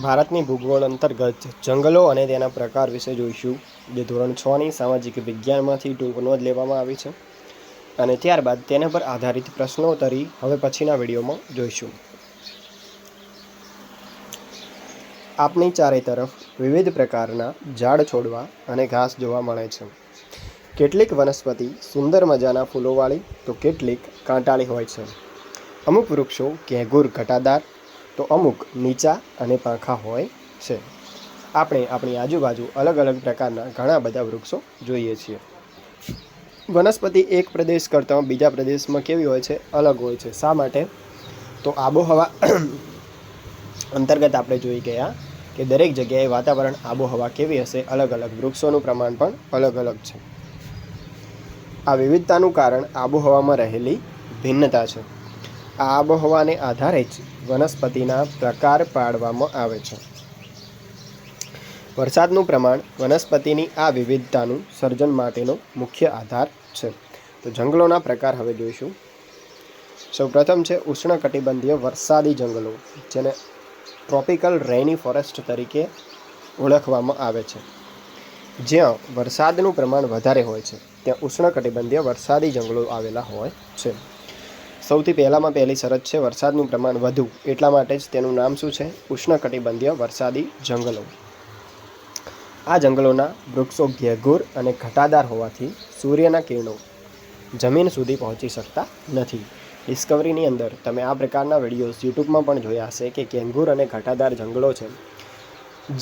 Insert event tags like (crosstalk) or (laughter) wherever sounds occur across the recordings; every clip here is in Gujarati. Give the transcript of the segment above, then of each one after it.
ભારતની ભૂગોળ અંતર્ગત જંગલો અને તેના પ્રકાર વિશે જોઈશું. જે ધોરણ છની સામાજિક વિજ્ઞાનમાંથી ટૂંક નોંધ લેવામાં આવી છે. અને ત્યારબાદ તેના પર આધારિત પ્રશ્નોત્તરી હવે પછીના વિડીયોમાં જોઈશું. આપણી ચારે તરફ વિવિધ પ્રકારના ઝાડ છોડવા અને ઘાસ જોવા મળે છે. કેટલીક વનસ્પતિ સુંદર મજાના ફૂલોવાળી તો કેટલીક કાંટાળી હોય છે. અમુક વૃક્ષો ઘેઘૂર ઘટાદાર તો અમુક નીચા અને પાંખા હોય છે. આપણે આપણી આજુબાજુ અલગ અલગ પ્રકારના ઘણા બધા વૃક્ષો જોઈએ છીએ. વનસ્પતિ એક પ્રદેશ કરતાં બીજા પ્રદેશમાં કેવી હોય છે? અલગ હોય છે. શા માટે? તો આબોહવા (clears throat) અંતર્ગત આપણે જોઈ ગયા કે દરેક જગ્યાએ વાતાવરણ, આબોહવા કેવી હશે? અલગ અલગ વૃક્ષોનું પ્રમાણ પણ અલગ અલગ છે. આ વિવિધતાનું કારણ આબોહવામાં રહેલી ભિન્નતા છે. આ આબોહવાને આધારે જ વનસ્પતિના પ્રકાર પાડવામાં આવે છે. વરસાદનું પ્રમાણ વનસ્પતિની આ વિવિધતાનું સર્જન માટેનો મુખ્ય આધાર છે. તો જંગલોના પ્રકાર હવે જોઈશું. સૌપ્રથમ છે ઉષ્ણકટિબંધીય વરસાદી જંગલો, જેને ટ્રોપિકલ રેની ફોરેસ્ટ તરીકે ઓળખવામાં આવે છે. જ્યાં વરસાદનું પ્રમાણ વધારે હોય છે, ત્યાં ઉષ્ણકટિબંધીય વરસાદી જંગલો આવેલા હોય છે. સૌથી પહેલામાં પહેલી શરત છે વરસાદનું પ્રમાણ વધુ. એટલા માટે જ તેનું નામ શું છે? ઉષ્ણકટિબંધીય વરસાદી જંગલો. આ જંગલોના વૃક્ષો ઘેઘૂર અને ઘટાદાર હોવાથી સૂર્યના કિરણો જમીન સુધી પહોંચી શકતા નથી. ડિસ્કવરીની અંદર તમે આ પ્રકારના વિડીયોઝ યુટ્યુબમાં પણ જોયા હશે કે કેંગુર અને ઘટાદાર જંગલો છે.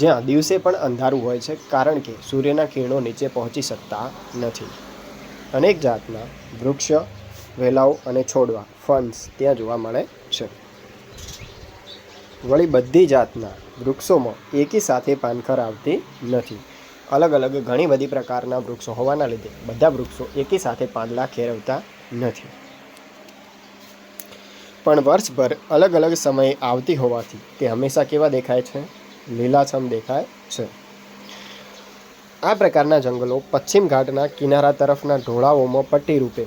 જ્યાં દિવસે પણ અંધારું હોય છે કારણ કે સૂર્યના કિરણો નીચે પહોંચી શકતા નથી. અનેક જાતના વૃક્ષ વેલાઓ અને છોડવા ફન્સ ત્યાં જોવા મળે છે. વળી બધી જાતના વૃક્ષોમાં એકી સાથે પાનખર આવતી નથી. અલગ અલગ ઘણી બધી પ્રકારના વૃક્ષો હોવાના લીધે બધા વૃક્ષો એકી સાથે પાંદડા ખેરવતા નથી. પણ વર્ષભર અલગ અલગ સમયે આવતી હોવાથી તે હંમેશા કેવા દેખાય છે? લીલાછમ દેખાય છે. આ પ્રકારના જંગલો પશ્ચિમ ઘાટના કિનારા તરફના ઢોળાવોમાં પટ્ટી રૂપે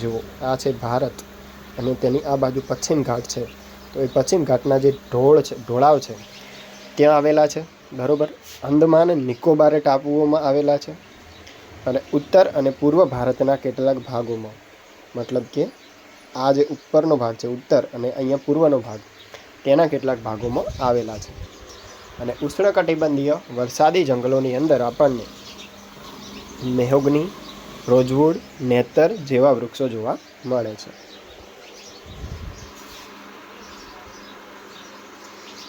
જુઓ, આ છે ભારત અને તેની આ બાજુ પશ્ચિમ ઘાટ છે. તો એ પશ્ચિમ ઘાટના જે ઢોળ છે, ઢોળાવ છે, ત્યાં આવેલા છે, બરાબર? અંદમાન નિકોબાર ટાપુઓમાં આવેલા છે અને ઉત્તર અને પૂર્વ ભારતના કેટલાક ભાગોમાં. મતલબ કે આ જે ઉપરનો ભાગ છે, ઉત્તર અને અહીંયા પૂર્વનો ભાગ, તેના કેટલાક ભાગોમાં આવેલા છે. અને ઉષ્ણકટિબંધીય વરસાદી જંગલોની અંદર આપણને મેહોગની રોજવુડ, નેતર જેવા વૃક્ષો જોવા મળે છે.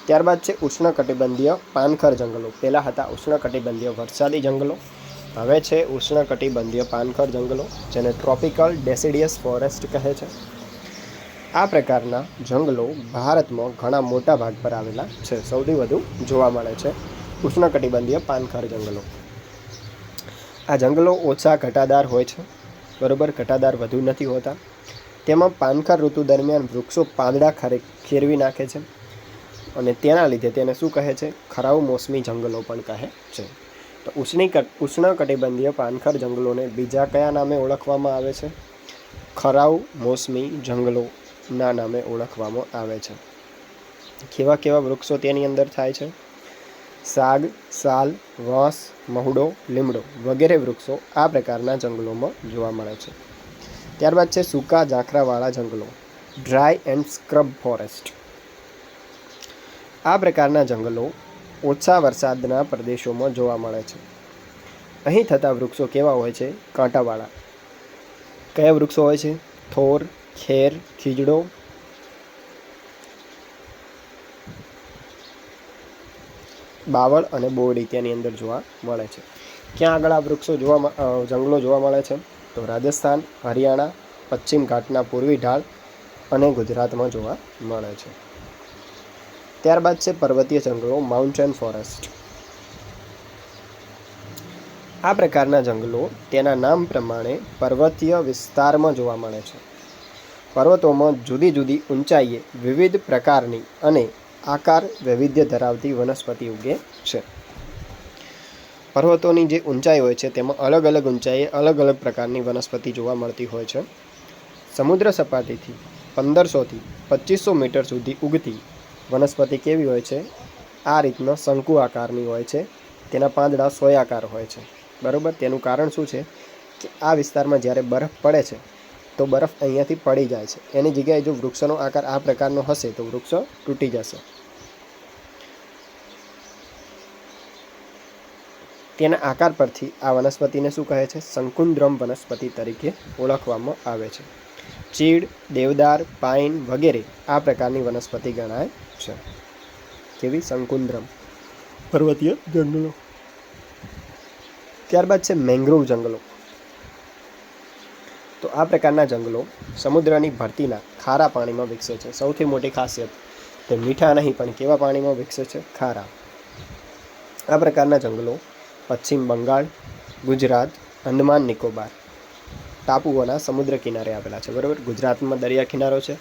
ત્યારબાદ છે ઉષ્ણકટિબંધીય પાનખર જંગલો. પહેલાં હતા ઉષ્ણકટિબંધીય વરસાદી જંગલો. હવે છે ઉષ્ણકટિબંધીય પાનખર જંગલો, જેને ટ્રોપિકલ ડેસિડિયસ ફોરેસ્ટ કહે છે. આ પ્રકારના જંગલો ભારતમાં ઘણા મોટા ભાગ પર આવેલા છે. સૌથી વધુ જોવા મળે છે ઉષ્ણકટિબંધીય પાનખર જંગલો. આ જંગલો ઓછા ઘટાદાર હોય છે. બરોબર, ઘટાદાર વધુ નથી હોતા. તેમાં પાનખર ઋતુ દરમિયાન વૃક્ષો પાંદડા ખરે ખેરવી નાખે છે અને તેના લીધે તેને શું કહે છે? ખરાવ મોસમી જંગલો પણ કહે છે. તો ઉષ્ણી ઉષ્ણકટિબંધીય પાનખર જંગલોને બીજા કયા નામે ઓળખવામાં આવે છે? ખરાવ મોસમી જંગલોના નામે ઓળખવામાં આવે છે. કેવા કેવા વૃક્ષો તેની અંદર થાય છે? સાગ, સાલ, વાંસ, મહુડો, લીમડો વગેરે વૃક્ષો આ પ્રકારના જંગલોમાં જોવા મળે છે. ત્યારબાદ છે સૂકા ઝાંખરાવાળા જંગલો, ડ્રાય એન્ડ સ્ક્રબ ફોરેસ્ટ. આ પ્રકારના જંગલો ઓછા વરસાદના પ્રદેશોમાં જોવા મળે છે. અહીં થતા વૃક્ષો કેવા હોય છે? કાંટાવાળા. કયા વૃક્ષો હોય છે? થોર, ખેર, ખીજડો બાવળ અને બોરડી તેની અંદર જોવા મળે છે. ક્યાં આગળ આ વૃક્ષો જોવા જંગલો જોવા મળે છે? તો રાજસ્થાન, હરિયાણા, પશ્ચિમ ઘાટના પૂર્વી ઢાળ અને ગુજરાતમાં જોવા મળે છે. ત્યારબાદ છે પર્વતીય જંગલો માઉન્ટેન ફોરેસ્ટ આ પ્રકારના જંગલો તેના નામ પ્રમાણે પર્વતીય વિસ્તારમાં જોવા મળે છે. પર્વતોમાં જુદી જુદી ઊંચાઈએ વિવિધ પ્રકારની અને આકાર વૈવિધ્ય ધરાવતી વનસ્પતિ ઉગે છે. પર્વતોની જે ઊંચાઈ હોય છે, તેમાં અલગ અલગ ઊંચાઈએ અલગ અલગ પ્રકારની વનસ્પતિ જોવા મળતી હોય છે. સમુદ્ર સપાટીથી પંદરસોથી પચીસો મીટર સુધી ઉગતી વનસ્પતિ કેવી હોય છે? આ રીતનો શંકુ આકારની હોય છે. તેના પાંદડા સોયાકાર હોય છે. બરાબર? તેનું કારણ શું છે? કે આ વિસ્તારમાં જ્યારે બરફ પડે છે તો બરફ અહીંયાથી પડી જાય છે. એની જગ્યાએ જો વૃક્ષોનો આકાર આ પ્રકારનો હશે તો વૃક્ષો તૂટી જશે. તેના આકાર પરથી આ વનસ્પતિને શું કહે છે? શંકુદ્રમ વનસ્પતિ તરીકે ઓળખવામાં આવે છે. ચીડ દેવદાર પાઇન વગેરે આ પ્રકારની વનસ્પતિ ગણાય છે. કેવી? શંકુદ્રમ. પર્વતીય જંગલો. ત્યારબાદ છે મેંગ્રોવ જંગલો. તો આ પ્રકારના જંગલો સમુદ્રની ભરતીના ખારા પાણીમાં વિકસે છે. સૌથી મોટી ખાસિયત તે મીઠા નહીં, પણ કેવા પાણીમાં વિકસે છે? ખારા. આ પ્રકારના જંગલો પશ્ચિમ બંગાળ, ગુજરાત અંદમાન નિકોબાર ટાપુઓના સમુદ્ર કિનારે આવેલા છે. બરાબર? ગુજરાતમાં દરિયા કિનારો છે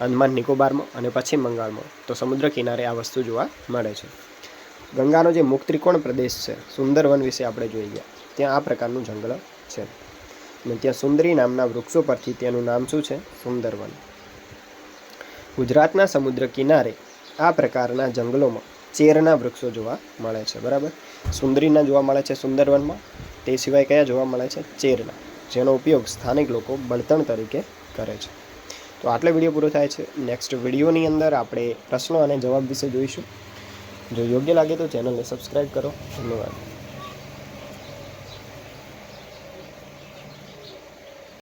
અંદમાન નિકોબારમાં અને પશ્ચિમ બંગાળમાં. તો સમુદ્ર કિનારે આ વસ્તુ જોવા મળે છે. ગંગાનો જે મુખ ત્રિકોણ પ્રદેશ છે, સુંદરવન વિશે આપણે જોઈ ગયા ત્યાં આ પ્રકારનું જંગલ છે. અને ત્યાં સુંદરી નામના વૃક્ષો પરથી તેનું નામ શું છે? સુંદરવન. ગુજરાતના સમુદ્ર કિનારે આ પ્રકારના જંગલોમાં ચેરના વૃક્ષો જોવા મળે છે, બરાબર? સુંદરીના જોવા મળે છે સુંદરવનમાં, તે સિવાય કયા જોવા મળે છે? ચેરના, જેનો ઉપયોગ સ્થાનિક લોકો બળતણ તરીકે કરે છે. તો આટલે વીડિયો પૂરો થાય છે. નેક્સ્ટ વિડીયોની અંદર આપણે પ્રશ્નો અને જવાબ વિશે જોઈશું. જો યોગ્ય લાગે તો ચેનલને સબસ્ક્રાઈબ કરો. ધન્યવાદ.